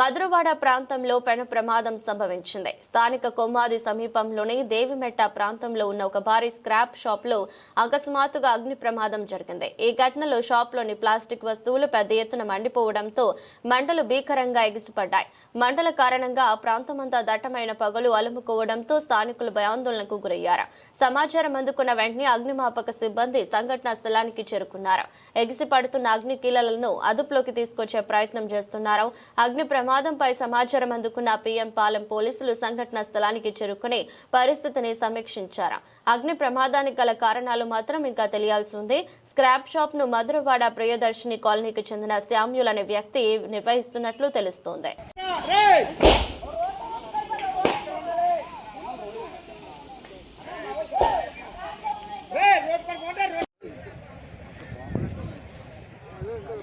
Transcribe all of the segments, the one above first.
మధురవాడ ప్రాంతంలో పెను ప్రమాదం సంభవించింది. స్థానిక కొమ్మాది సమీపంలోని దేవిమెట్ట ప్రాంతంలో ఉన్న ఒక భారీ స్క్రాప్ షాప్లో అకస్మాత్తుగా అగ్ని ప్రమాదం జరిగింది. ఈ ఘటనలో షాప్లోని ప్లాస్టిక్ వస్తువులు పెద్ద ఎత్తున మండిపోవడంతో మంటలు భీకరంగా ఎగిసిపడ్డాయి. మంటల కారణంగా ఆ ప్రాంతమంతా దట్టమైన పగలు అలుముకోవడంతో స్థానికులు భయాందోళనకు గురయ్యారు. సమాచారం అందుకున్న వెంటనే అగ్నిమాపక సిబ్బంది సంఘటనా స్థలానికి చేరుకున్నారు. ఎగిసి పడుతున్న అగ్ని కీలలను అదుపులోకి తీసుకొచ్చే ప్రయత్నం చేస్తున్నారు. అగ్ని ప్రమాదంపై సమాచారం అందుకున్న పీఎం పాలెం పోలీసులు సంఘటన స్థలానికి చేరుకుని పరిస్థితిని సమీక్షించారు. అగ్ని ప్రమాదానికి గల కారణాలు మాత్రం ఇంకా తెలియాల్సి ఉంది. స్క్రాప్ షాప్ను మధురవాడ ప్రియదర్శిని కాలనీకి చెందిన శామ్యుల్ అనే వ్యక్తి నిర్వహిస్తున్నట్లు తెలుస్తోంది.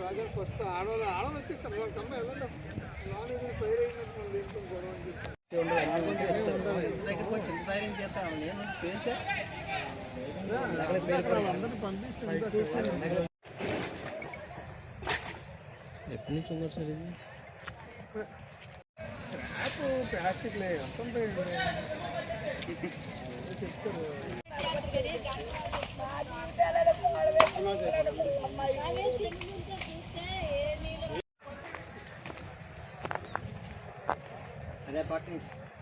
రాజా ఫస్ట్ ఆడవాళ్ళు ఆడవాళ్ళు వచ్చేస్తారు కమ్మ వెళ్ళండి లాన్ ఇది ఫైర్ అయినట్టు మళ్ళీ ఇంట్లో గొడవ అని చెప్పి ఎప్పటి నుంచి ఉన్నారు సార్ ఇది స్క్రాప్ ప్లాస్టిక్ ఎంత చెప్తారు అదే పట్టు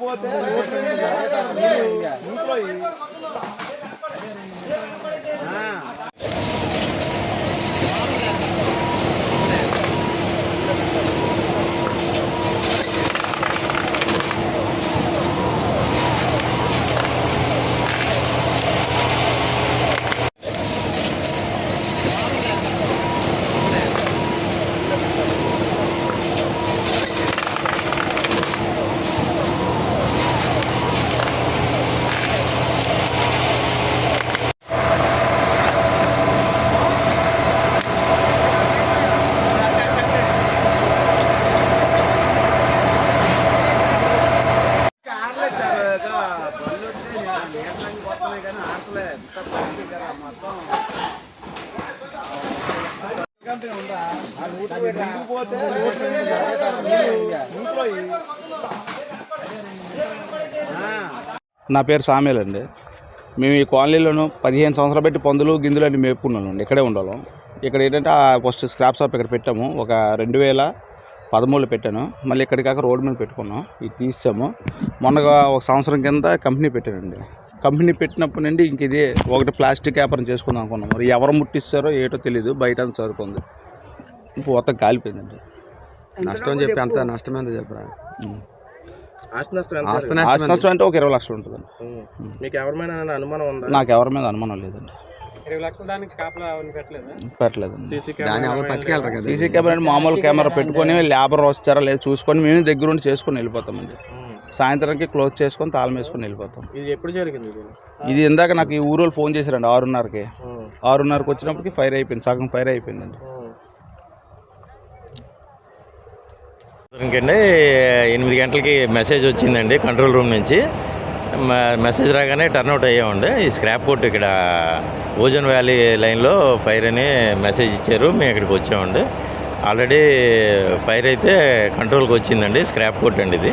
పోతే నా పేరు సామేల్ అండి. మేము ఈ కాలనీలోను పదిహేను సంవత్సరాలు పెట్టి పందులు గిందులు అన్ని మేపుకున్నాను అండి. ఇక్కడే ఉండాలి. ఇక్కడ ఏంటంటే ఆ ఫస్ట్ స్క్రాప్ షాప్ ఇక్కడ పెట్టాము. ఒక రెండు వేల పదమూడులో పెట్టాను. మళ్ళీ ఇక్కడికాక రోడ్డు మీద పెట్టుకున్నాం. ఇది తీసాము. మొన్నగా ఒక సంవత్సరం కింద కంపెనీ పెట్టానండి. కంపెనీ పెట్టినప్పటి నుండి ఇంక ఇది ఒకటి ప్లాస్టిక్ వ్యాపారం చేసుకుందాం అనుకున్నాం. మరి ఎవరు ముట్టిస్తారో ఏటో తెలియదు బయట ఇప్పుడు మొత్తం కాలిపోయిందండి. నష్టం చెప్పి అంత నష్టం ఎంత చెప్పరా. ఆస్తి నష్టం ఎంత ఆస్తి నష్టం అంటే ఒక ఇరవై లక్షలు ఉంటుందండి. మీకు ఎవరిమైనా అనుమానం ఉందా? నాకు ఎవరి మీద అనుమానం లేదండి. పెట్టలేదండి. సీసీ కెమెరా మామూలు కెమెరా పెట్టుకొని లేబర్ వచ్చారా లేదు చూసుకొని మేము దగ్గర ఉండి చేసుకొని వెళ్ళిపోతామండి. సాయంత్రానికి క్లోజ్ చేసుకొని తాళం వేసుకొని వెళ్ళిపోతాం. ఇది ఎప్పుడు జరిగింది ఇది? ఇది ఇందాక నాకు ఈ ఊరోళ్ళు ఫోన్ చేశారండి ఆరున్నరకి. ఆరున్నరకి వచ్చినప్పటికి ఫైర్ అయిపోయింది సగం ఫైర్ అయిపోయిందండి. ఇంకండి ఎనిమిది గంటలకి మెసేజ్ వచ్చిందండి కంట్రోల్ రూమ్ నుంచి. మెసేజ్ రాగానే టర్న్అవుట్ అయ్యామండి. ఈ స్క్రాప్ కోర్ట్ ఇక్కడ ఓజన్ వ్యాలీ లైన్లో ఫైర్ అని మెసేజ్ ఇచ్చారు మేము ఇక్కడికి వచ్చామండి. ఆల్రెడీ ఫైర్ అయితే కంట్రోల్కి వచ్చిందండి స్క్రాప్ కోర్ట్ అండి ఇది.